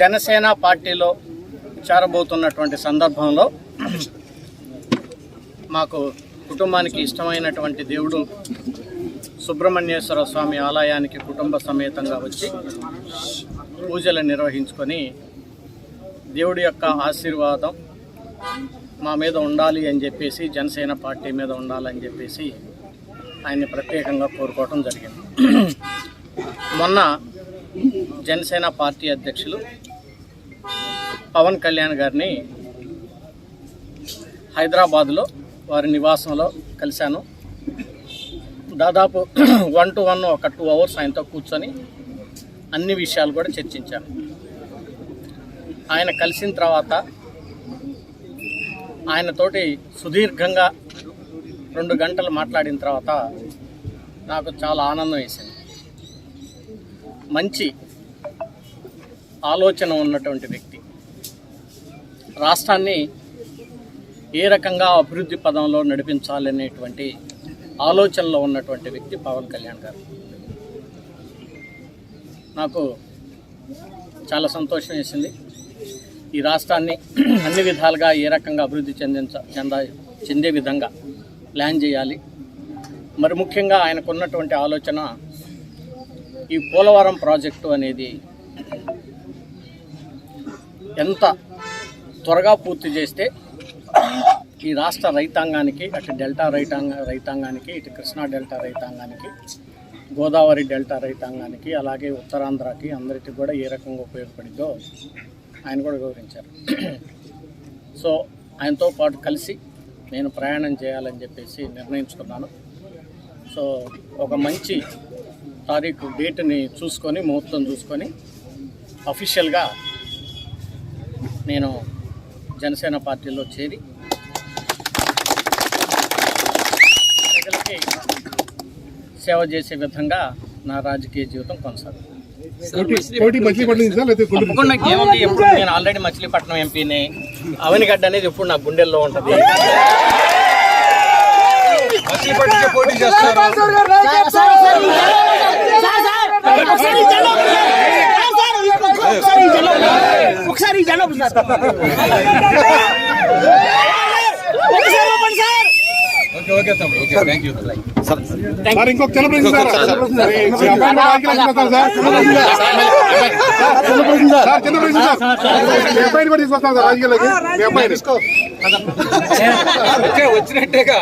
జనసేన పార్టీలో చేరబోతున్నటువంటి సందర్భంలో మాకు కుటుంబానికి ఇష్టమైనటువంటి దేవుడు సుబ్రహ్మణ్యేశ్వర స్వామి ఆలయానికి కుటుంబ సమేతంగా వచ్చి పూజలు నిర్వహించుకొని దేవుడి యొక్క ఆశీర్వాదం మా మీద ఉండాలి అని చెప్పేసి జనసేన పార్టీ మీద ఉండాలని చెప్పేసి ఆయన్ని ప్రత్యేకంగా కోరుకోవటం జరిగింది. మొన్న జనసేన పార్టీ అధ్యక్షులు పవన్ కళ్యాణ్ గారిని హైదరాబాదులో వారి నివాసంలో కలిశాను. దాదాపు వన్ టు వన్ ఒక టూ అవర్స్ ఆయనతో కూర్చొని అన్ని విషయాలు కూడా చర్చించాను. ఆయన కలిసిన తర్వాత ఆయనతోటి సుదీర్ఘంగా రెండు గంటలు మాట్లాడిన తర్వాత నాకు చాలా ఆనందం వేసింది. మంచి ఆలోచన ఉన్నటువంటి వ్యక్తి. రాష్ట్రాన్ని ఏ రకంగా అభివృద్ధి పదంలో నడిపించాలనేటువంటి ఆలోచనలో ఉన్నటువంటి వ్యక్తి పవన్ కళ్యాణ్ గారు. నాకు చాలా సంతోషం వేసింది. ఈ రాష్ట్రాన్ని అన్ని విధాలుగా ఏ రకంగా అభివృద్ధి చెందించ చెంద చెందే విధంగా ప్లాన్ చేయాలి. మరి ముఖ్యంగా ఆయనకు ఉన్నటువంటి ఆలోచన ఈ పోలవరం ప్రాజెక్టు అనేది ఎంత త్వరగా పూర్తి చేస్తే ఈ రాష్ట్ర రైతాంగానికి అటు డెల్టా రైతాంగ రైతాంగానికి ఇటు కృష్ణా డెల్టా రైతాంగానికి గోదావరి డెల్టా రైతాంగానికి అలాగే ఉత్తరాంధ్రకి అందరికీ కూడా ఏ రకంగా ఉపయోగపడిందో ఆయన కూడా వివరించారు. సో ఆయనతో పాటు కలిసి నేను ప్రయాణం చేయాలని చెప్పేసి నిర్ణయించుకున్నాను. సో ఒక మంచి తారీఖు డేట్ని చూసుకొని ముహూర్తం చూసుకొని అఫీషియల్గా నేను జనసేన పార్టీలో చేరి ప్రజలకి సేవ చేసే విధంగా నా రాజకీయ జీవితం కొనసాగుతుంది తప్పకుండా ఏముంది ఎప్పుడు నేను ఆల్రెడీ మచిలీపట్నం ఎంపీని అవనిగడ్డ అనేది ఎప్పుడు నా గుండెల్లో ఉంటుంది పోటీ చేస్తారు సార్ ఇంకొక సార్ కూడా సార్ అబ్బాయిని కూడా తీసుకొస్తాం సార్ రాజకీయాలకి మీ అబ్బాయిని వచ్చినట్టేగా